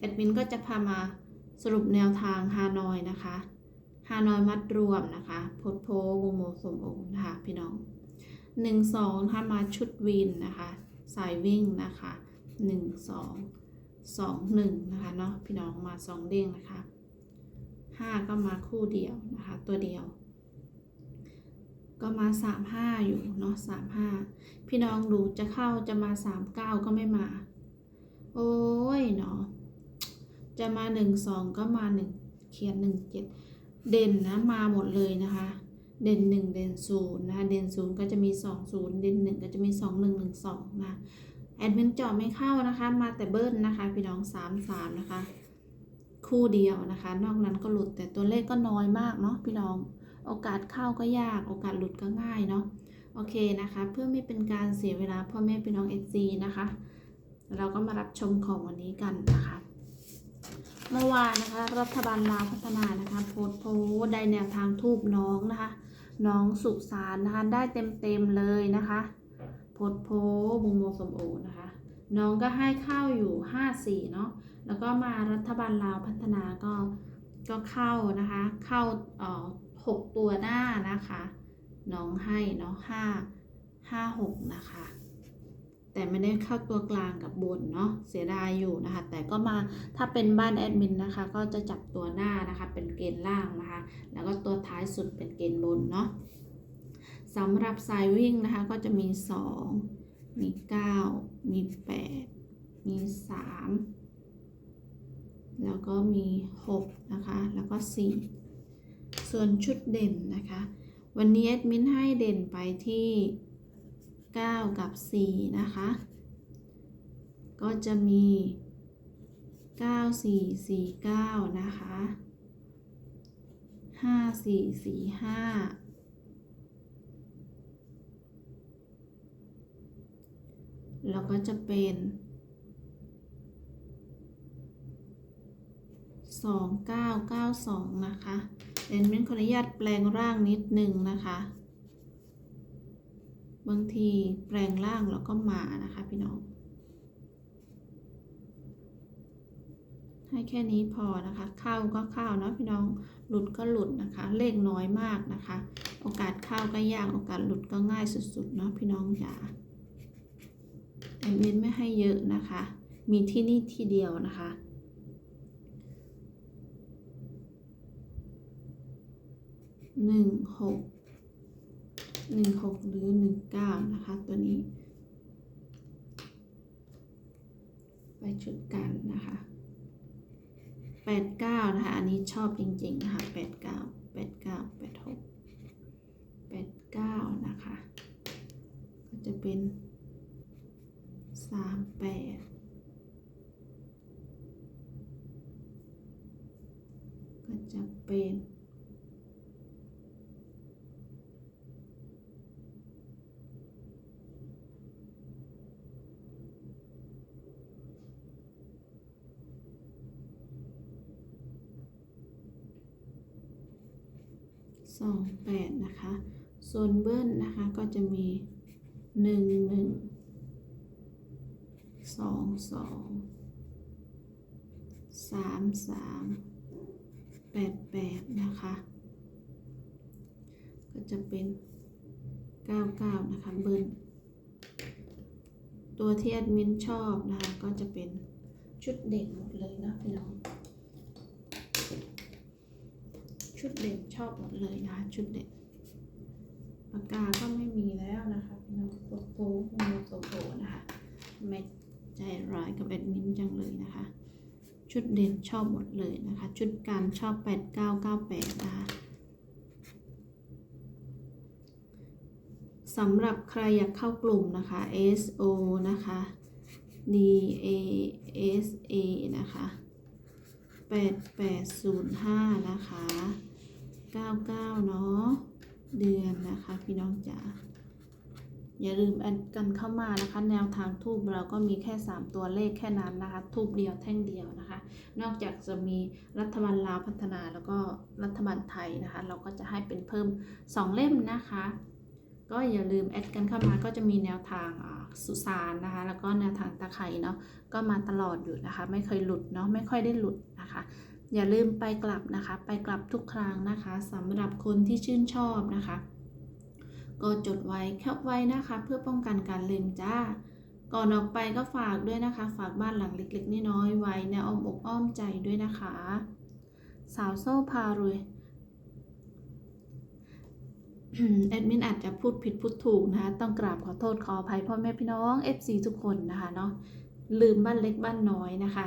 แอดมินก็จะพามาสรุปแนวทางฮานอยนะคะฮานอยมัดรวมนะคะพดโพวงโมสมโอนะคะพี่น้องหนึ่งสองถ้ามาชุดวินนะคะ สายวิ่งนะคะหนึ่งสองสองหนึ่งนะคะเนาะพี่น้องมาสองเด้งนะคะห้าก็มาคู่เดียวนะคะ ตัวเดียว ก็มาสามห้าอยู่เนาะสามห้าพี่น้องดูจะเข้าจะมาสามเก้าก็ไม่มา โอ้ยเนาะ จะมาหนึ่งสองก็มาหนึ่งเขียนหนึ่งเจ็ดเด่นนะมาหมดเลยนะคะ เด่นหนึ่งเด่นศูนย์นะคะเด่นศูนย์ก็จะมีสองศูนย์เด่นหนึ่งก็จะมีสองหนึ่งหนึ่งสองนะแอดมินเจาะไม่เข้านะคะ มาแต่เบิ้ลนะคะ พี่น้องสามสามนะคะ คู่เดียวนะคะ นอกนั้นก็หลุดแต่ตัวเลขก็น้อยมากเนาะพี่น้อง โอกาสเข้าก็ยาก โอกาสหลุดก็ง่ายเนาะโอเคนะคะ เพื่อไม่เป็นการเสียเวลาพ่อแม่พี่น้องเอซีนะคะ เราก็มารับชมของวันนี้กันนะคะ เมื่อวานนะคะ รัฐบาลลาวพัฒนานะคะโพสโพสได้แนวทางทูบน้องนะคะ น้องสุสานนะคะได้เต็มเต็มๆเลยนะคะโพสโพสบุงโมสมโอนะคะ น้องก็ให้เข้าอยู่5 4เนาะแล้วก็มารัฐบาลลาวพัฒนาก็ก็เข้านะคะ เข้าเอ่อหกตัวหน้านะคะ น้องให้เนาะห้าห้าหกนะคะ แต่ไม่ได้เข้าตัวกลางกับบนเนาะเสียดายอยู่นะคะ แต่ก็มาถ้าเป็นบ้านแอดมินนะคะ ก็จะจับตัวหน้านะคะ เป็นเกณฑ์ล่างนะคะ แล้วก็ตัวท้ายสุดเป็นเกณฑ์บนเนาะสำหรับสายวิ่งนะคะ ก็จะมี 2 มี 9 มี 8 มี 3 แล้วก็มี 6 นะคะ แล้วก็ 4 ส่วนชุดเด่นนะคะ วันนี้แอดมินให้เด่นไปที่ 9 กับ 4 นะคะ ก็จะมี 9 4 4 9 นะคะ 5 4 4 5 แล้วก็จะเป็น 2 9 9 2 นะคะเดนเมนขออนุญาตแปลงร่างนิดหนึ่งนะคะ บางทีแปลงร่างแล้วก็มานะคะพี่น้อง ให้แค่นี้พอนะคะ เข้าก็เข้าเนาะพี่น้อง หลุดก็หลุดนะคะ เลขน้อยมากนะคะ โอกาสเข้าก็ยาก โอกาสหลุดก็ง่ายสุดๆเนาะพี่น้องจ๋าแอดมินไม่ให้เยอะนะคะ มีที่นี่ที่เดียวนะคะหนึ่งหก หนึ่งหกหรือหนึ่งเก้านะคะตัวนี้ ไปชุดกันนะคะแปดเก้านะคะ อันนี้ชอบจริงๆนะคะแปดเก้าแปดเก้าแปดหกแปดเก้านะคะ ก็จะเป็นสามแปดก็จะเป็น สองแปดนะคะโซนเบิ้ลนะคะก็จะมีหนึ่งหนึ่งสองสองสามสามแปดแปดนะคะ ก็จะเป็นเก้าเก้านะคะ เบิ้ลตัวที่แอดมินชอบนะคะ ก็จะเป็นชุดเด็กหมดเลยนะพี่น้อง ชุดเด่นชอบหมดเลยนะคะชุดเด่นปากกาก็ไม่มีแล้วนะคะพี่น้องโกโก้โมโกโก้นะคะไม่ใจร้ายกับแอดมินจังเลยนะคะ ชุดเด่นชอบหมดเลยนะคะ ชุดการชอบ 8998 นะคะสำหรับใครอยากเข้ากลุ่มนะคะ SO นะคะ D A S A นะคะ 8805 นะคะ 99เนาะเดือนนะคะพี่น้องจ๋าอย่าลืมแอดกันเข้ามานะคะ แนวทางทูบเราก็มีแค่ 3 ตัวเลขแค่นั้นนะคะทูบเดียวแท่งเดียวนะคะ นอกจากจะมีรัฐบาลลาวพัฒนาแล้วก็รัฐบาลไทยนะคะ เราก็จะให้เป็นเพิ่ม 2 เล่มนะคะ ก็อย่าลืมแอดกันเข้ามาก็จะมีแนวทางสุสานนะคะ แล้วก็แนวทางตะไคร่เนาะก็มาตลอดอยู่นะคะ ไม่เคยหลุดเนาะไม่ค่อยได้หลุดนะคะ อย่าลืมไปกลับนะคะ ไปกลับทุกครั้งนะคะสำหรับคนที่ชื่นชอบนะคะ ก็จดไว้แคปไว้นะคะ เพื่อป้องกันการลืมจ้า ก่อนออกไปก็ฝากด้วยนะคะ ฝากบ้านหลังเล็กๆน้อยๆไว้ในอ้อมอกอ้อมใจด้วยนะคะ สาวโซ่พารวยแอดมินอาจจะพูดผิดพูดถูกนะคะ ต้องกราบขอโทษขออภัยพ่อแม่พี่น้อง FC ทุกคนนะคะเนาะลืมบ้านเล็กบ้านน้อยนะคะ